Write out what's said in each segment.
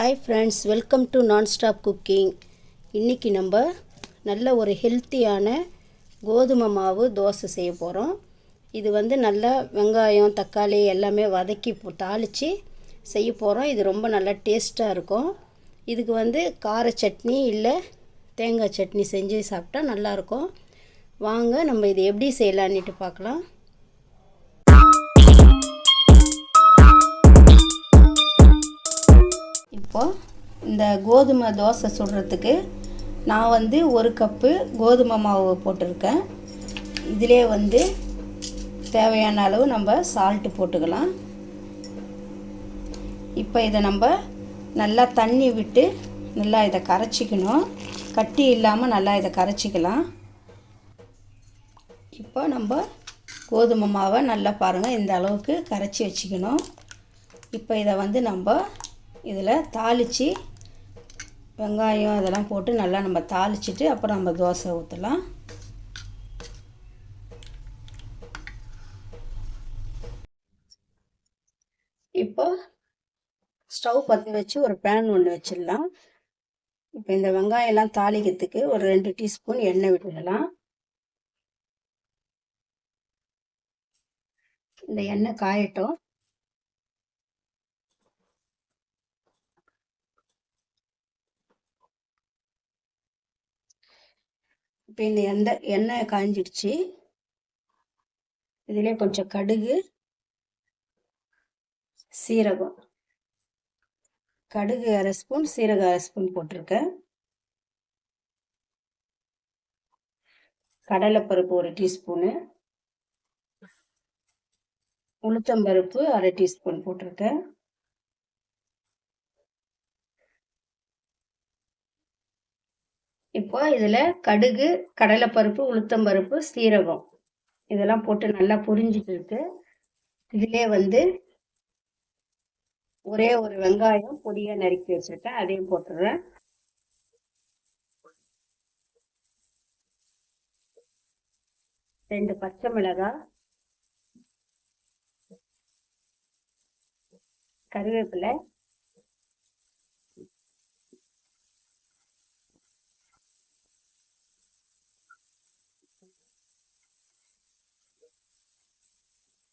Hi friends welcome to non stop cooking இன்றைக்கி நம்ம நல்ல ஒரு ஹெல்த்தியான கோதுமை மாவு தோசை செய்ய போகிறோம் இது வந்து நல்லா வெங்காயம் தக்காளி எல்லாமே வதக்கி தாளித்து செய்ய போகிறோம் இது ரொம்ப நல்லா டேஸ்ட்டாக இருக்கும். இதுக்கு வந்து கார சட்னி இல்லை தேங்காய் சட்னி செஞ்சு சாப்பிட்டா நல்லாயிருக்கும் வாங்க நம்ம இது எப்படி செய்யலான்னுட்டு பார்க்கலாம். இந்த கோதுமை தோசை சுடுறதுக்கு நான் வந்து ஒரு கப்பு கோதுமை மாவு போட்டிருக்கேன். இதிலே வந்து தேவையான அளவு நம்ம சால்ட்டு போட்டுக்கலாம். இப்போ இதை நம்ம நல்லா தண்ணி விட்டு நல்லா இதை கரைச்சிக்கணும். கட்டி இல்லாமல் நல்லா இதை கரைச்சிக்கலாம். இப்போ நம்ம கோதுமை மாவை நல்லா பாருங்கள் இந்த அளவுக்கு கரைச்சி வச்சுக்கணும். இப்போ இதை வந்து நம்ம இதில் தாளித்து வெங்காயம் இதெல்லாம் போட்டு நல்லா நம்ம தாளிச்சிட்டு அப்புறம் நம்ம தோசை ஊற்றலாம் இப்போ ஸ்டவ் பற்றி வச்சு ஒரு பேன் ஒன்று வச்சிடலாம். இப்போ இந்த வெங்காயம் எல்லாம் தாளிக்கிறதுக்கு ஒரு ரெண்டு டீஸ்பூன் எண்ணெய் விட்டுடலாம். இந்த எண்ணெய் காயட்டும். இப்போ இந்த எண்ணெய் எண்ணெய் காஞ்சிடுச்சு. இதிலே கொஞ்சம் கடுகு சீரகம். கடுகு அரை ஸ்பூன் சீரகம் அரை ஸ்பூன் போட்டிருக்கேன். கடலைப்பருப்பு ஒரு டீஸ்பூனு. உளுத்தம்பருப்பு அரை டீஸ்பூன் போட்டிருக்கேன். இப்போ இதில் கடுகு கடலைப்பருப்பு உளுத்தம்பருப்பு சீரகம். இதெல்லாம் போட்டு நல்லா புரிஞ்சிட்டு இதிலே வந்து ஒரே ஒரு வெங்காயம் பொடியாக நறுக்கி வச்சுருக்கேன் அதையும் போட்டுடுறேன். ரெண்டு பச்சை மிளகாய் கருவேப்பிலை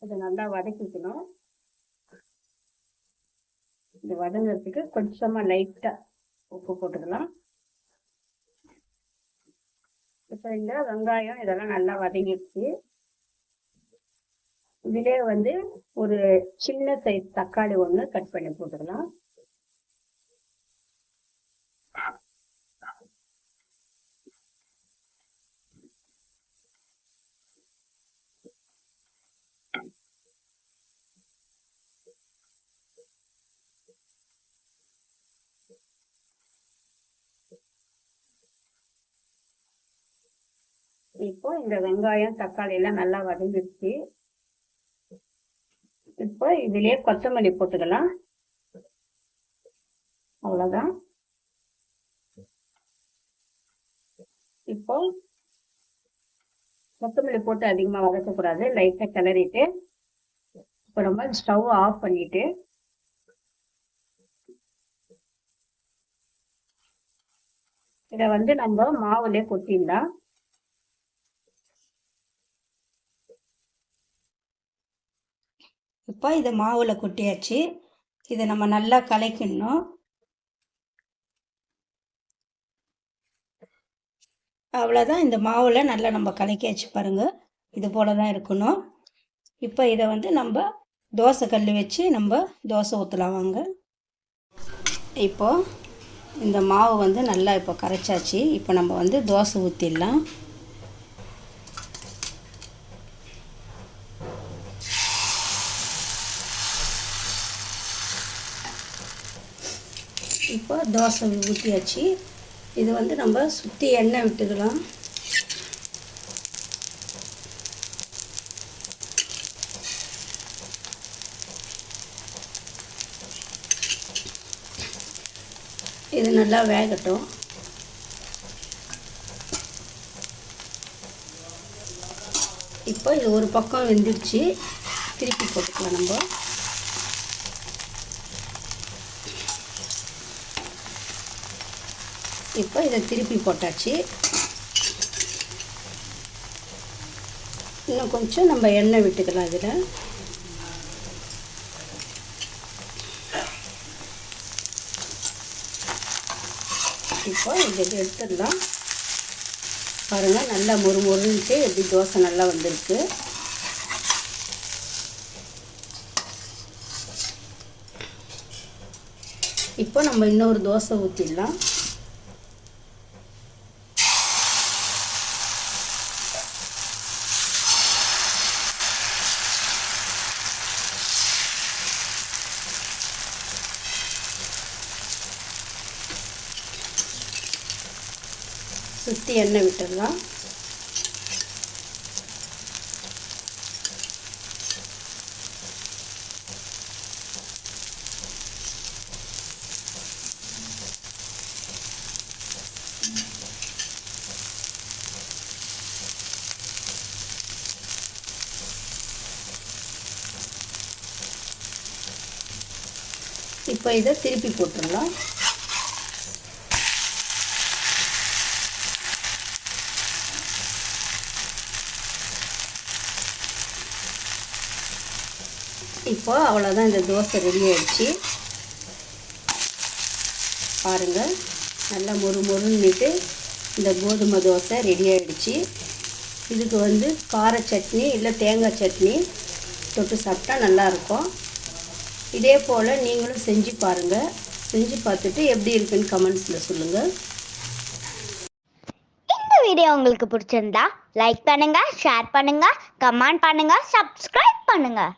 இதை நல்லா வதக்கிக்கணும். இது வதங்கிறதுக்கு கொஞ்சமா லைட்டா உப்பு போட்டுக்கலாம். இப்போ இந்த வெங்காயம் இதெல்லாம் நல்லா வதங்கிடுச்சு. இதிலே வந்து ஒரு சின்ன சைஸ் தக்காளி ஒன்று கட் பண்ணி போட்டுக்கலாம். இப்போ இந்த வெங்காயம் தக்காளி எல்லாம் நல்லா வதங்கிடுச்சு. இப்போ இதுலயே கொத்தமல்லி போட்டுக்கலாம். அவ்வளோதான் இப்போ கொத்தமல்லி போட்டு அதிகமாக வதக்கக்கூடாது லைட்டாக கிளறிட்டு இப்போ நம்ம ஸ்டவ் ஆஃப் பண்ணிட்டு இதை வந்து நம்ம மாவுலேயே கொட்டிடலாம். இப்போ இதை மாவில் கொட்டியாச்சு. இதை நம்ம நல்லா கலக்கிடணும். அவ்வளோதான் இந்த மாவில் நல்லா நம்ம கலக்கியாச்சு பாருங்கள் இது போல தான் இருக்கணும். இப்போ இதை வந்து நம்ம தோசை கல் வச்சு நம்ம தோசை ஊற்றலாம் வாங்க. இப்போ இந்த மாவு வந்து நல்லா இப்போ கரைச்சாச்சு. இப்போ நம்ம வந்து தோசை ஊற்றிடலாம் இப்போ தோசை ஊற்றியாச்சு இது வந்து நம்ம சுற்றி எண்ணெய் விட்டுக்கலாம். இது நல்லா வேகட்டும். இப்போ இது ஒரு பக்கம் வெந்துடுச்சு. திருப்பி போட்டுக்கலாம் நம்ம. இப்போ இதை திருப்பி போட்டாச்சு. இன்னும் கொஞ்சம் நம்ம எண்ணெய் விட்டுக்கலாம் இதில். இப்போ இதை எடுத்துடலாம். பாருங்கள் நல்லா மொறு மொறுன்ட்டு எப்படி தோசை நல்லா வந்திருக்கு. இப்போ நம்ம இன்னொரு தோசை ஊற்றிடலாம் சுற்றி எண்ணெய் விட்டுடலாம். இப்போ இதை திருப்பி போட்டுடலாம். இப்போ அவ்வளோதான் இந்த தோசை ரெடி ஆயிடுச்சு. பாருங்கள் நல்லா மொறு மொறுன்னுட்டு இந்த கோதுமை தோசை ரெடி ஆயிடுச்சு. இதுக்கு வந்து கார சட்னி இல்லை தேங்காய் சட்னி தொட்டு சாப்பிட்டா நல்லாயிருக்கும். இதே போல் நீங்களும் செஞ்சு பாருங்கள் செஞ்சு பார்த்துட்டு எப்படி இருக்குன்னு கமெண்ட்ஸில் சொல்லுங்கள் இந்த வீடியோ உங்களுக்கு பிடிச்சிருந்தா லைக் பண்ணுங்கள் ஷேர் பண்ணுங்கள் கமெண்ட் பண்ணுங்கள் சப்ஸ்கிரைப் பண்ணுங்கள்